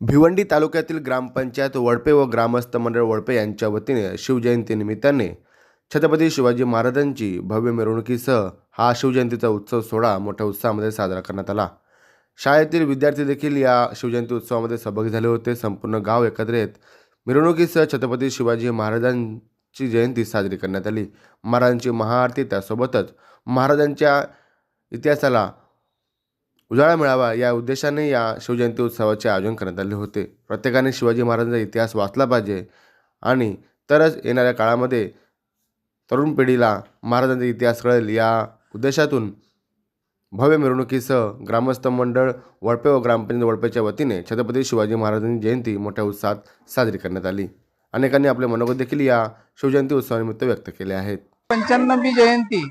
भिवंडी तालुक्यातील ग्रामपंचायत वडपे व ग्रामस्थ मंडळ वडपे यांच्या वतीने शिवजयंतीनिमित्ताने छत्रपती शिवाजी महाराजांची भव्य मिरवणुकीसह हा शिवजयंतीचा उत्सव सोहळा मोठ्या उत्साहामध्ये साजरा करण्यात आला. शाळेतील विद्यार्थी देखील या शिवजयंती उत्सवामध्ये सहभागी झाले होते. संपूर्ण गाव एकत्र येत मिरवणुकीसह छत्रपती शिवाजी महाराजांची जयंती साजरी करण्यात आली. महाराजांची महाआरती त्यासोबतच महाराजांच्या इतिहासाला उजाळा मिळावा या उद्देशाने या शिवजयंती उत्सवाचे आयोजन करण्यात आले होते. प्रत्येकाने शिवाजी महाराजांचा इतिहास वाचला पाहिजे आणि तरच येणाऱ्या काळामध्ये तरुण पिढीला महाराजांचा इतिहास कळेल. या उद्देशातून भव्य मिरवणुकीसह ग्रामस्थ मंडळ वळपे व ग्रामपंचायत वळपेच्या वतीने छत्रपती शिवाजी महाराजांची जयंती मोठ्या उत्साहात साजरी करण्यात आली. अनेकांनी आपले मनोगत देखील या शिवजयंती उत्सवानिमित्त व्यक्त केले आहेत. पंच्याण्णवी जयंती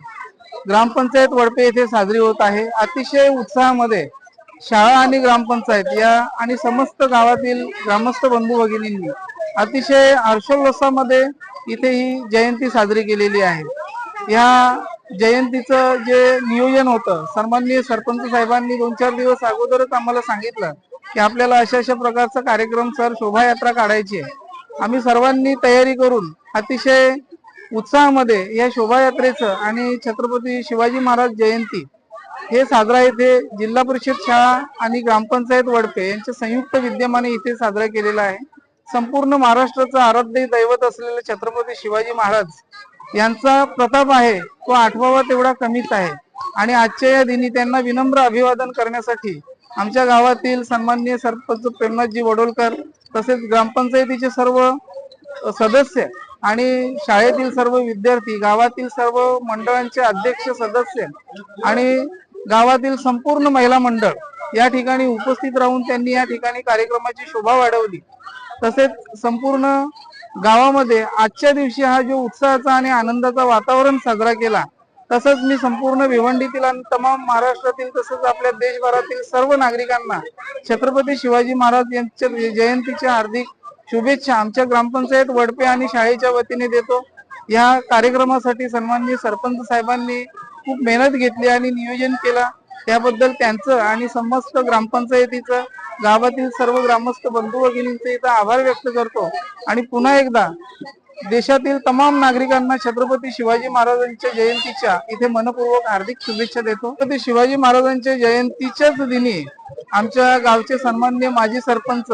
ग्रामपंचायत वडपे येथे साजरी होत आहे. अतिशय उत्साहामध्ये शाळा आणि ग्रामपंचायत या आणि समस्त गावातील ग्रामस्थ बंधू भगिनींनी अतिशय हर्षोल्लासामध्ये इथे ही जयंती साजरी केलेली आहे. या जयंतीचं जे नियोजन होतं सन्माननीय सरपंच साहेबांनी दोन चार दिवस अगोदरच आम्हाला सांगितलं की आपल्याला अशा अशा प्रकारचा कार्यक्रम सर शोभायात्रा काढायची आहे. आम्ही सर्वांनी तयारी करून अतिशय उत्साहामध्ये या शोभायात्रेचं आणि छत्रपती शिवाजी महाराज जयंती हे साजरा येथे जिल्हा परिषद शाळा आणि ग्रामपंचायत वडपे यांच्या संयुक्त विद्यमाने इथे साजरा केलेला आहे. संपूर्ण महाराष्ट्राचं आराध्य दैवत असलेले छत्रपती शिवाजी महाराज यांचा प्रताप आहे तो आठवावा तेवढा कमीच आहे. आणि आजच्या या दिनी त्यांना विनम्र अभिवादन करण्यासाठी आमच्या गावातील सन्माननीय सरपंच प्रेमनाथजी वडोलकर तसेच ग्रामपंचायतीचे सर्व सदस्य आणि शाळेतील सर्व विद्यार्थी गावातील सर्व मंडळांचे अध्यक्ष सदस्य आणि गावातील संपूर्ण महिला मंडळ या ठिकाणी उपस्थित राहून त्यांनी या ठिकाणी कार्यक्रमाची शोभा वाढवली. तसेच संपूर्ण गावामध्ये आजच्या दिवशी हा जो उत्साहाचा आणि आनंदाचा वातावरण साजरा केला तसंच मी संपूर्ण भिवंडीतील आणि तमाम महाराष्ट्रातील तसंच आपल्या देशभरातील सर्व नागरिकांना छत्रपती शिवाजी महाराज यांच्या जयंतीच्या हार्दिक शुभेच्छा. आमच्या ग्रामपंचायत वडपे आणि शाळेच्या वतीने देतो. या कार्यक्रमासाठी सन्माननीय सरपंच साहेबांनी खूप मेहनत घेतली आणि नियोजन केला. त्याबद्दल त्यांचं आणि समस्त ग्रामपंचायतीचं गावातील सर्व ग्रामस्थ बंधू भगिनींचे इथं आभार व्यक्त करतो. आणि पुन्हा एकदा देशातील तमाम नागरिकांना छत्रपती शिवाजी महाराजांच्या जयंतीच्या इथे मनपूर्वक हार्दिक शुभेच्छा देतो. छत्रपती शिवाजी महाराजांच्या जयंतीच्याच दिनी आमच्या गावचे सन्माननीय माजी सरपंच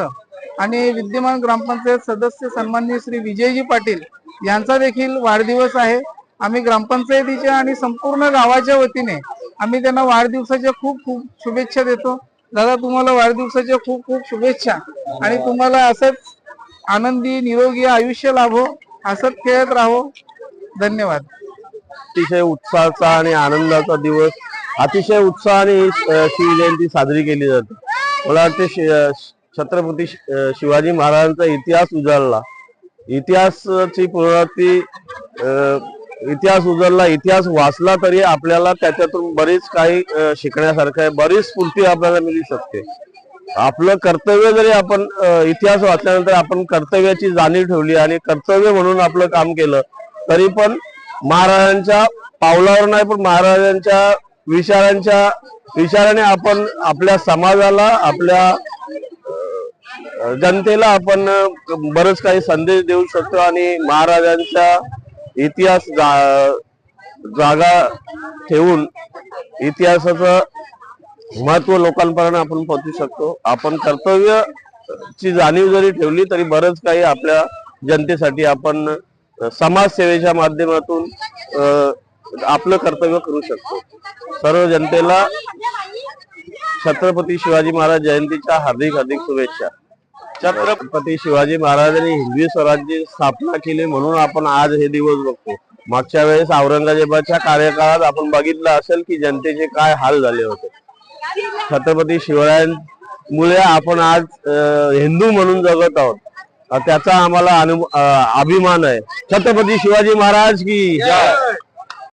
आणि विद्यमान ग्रामपंचायत सदस्य सन्माननीय श्री विजयजी पाटील यांचा देखील वाढदिवस आहे. आम्ही ग्रामपंचायतीच्या आणि संपूर्ण गावाच्या वतीने आम्ही त्यांना वाढदिवसाच्या खूप खूप शुभेच्छा देतो. दादा तुम्हाला वाढदिवसाच्या खूप खूप शुभेच्छा आणि तुम्हाला असंच आनंदी निरोगी आयुष्य लाभो असंच खेळत राहो. धन्यवाद. अतिशय उत्साहाचा आणि आनंदाचा दिवस अतिशय उत्साहाने शिवजयंती साजरी केली जाते. मला वाटते छत्रपती शिवाजी महाराजांचा इतिहास उजाडला इतिहासाची पुनरावृत्ती इतिहास उजळला इतिहास वाचला तरी आपल्याला त्याच्यातून बरीच काही शिकण्यासारखं आहे. बरीच स्फूर्ती आपल्याला मिळू शकते. आपलं कर्तव्य जरी आपण इतिहास वाचल्यानंतर आपण कर्तव्याची जाणीव ठेवली आणि कर्तव्य म्हणून आपलं काम केलं तरी पण महाराजांच्या पावलावर नाही पण महाराजांच्या विचारांच्या विचाराने आपण आपल्या समाजाला आपल्या जनतेला आपण बरंच काही संदेश देऊ शकतो आणि महाराजांचा इतिहास जा- जागा ठेवून इतिहासाचं महत्त्व लोकांपर्यंत आपण पोहोचू शकतो. आपण कर्तव्य ची जाणीव जरी ठेवली तरी बरंच काही आपल्या जनतेसाठी आपण समाजसेवेच्या माध्यमातून आपलं कर्तव्य करू शकतो. सर्व जनतेला छत्रपती शिवाजी महाराज जयंतीच्या हार्दिक हार्दिक शुभेच्छा. छत्रपती शिवाजी महाराजांनी हिंदवी स्वराज्य स्थापना केली म्हणून आपण आज हे दिवस बघतो. मागच्या वेळेस औरंगजेबाच्या कार्यकाळात आपण बघितलं असेल की जनतेचे काय हाल झाले होते. छत्रपती शिवरायांमुळे आपण आज हिंदू म्हणून जगत आहोत. त्याचा आम्हाला अनु अभिमान आहे. छत्रपती शिवाजी महाराज की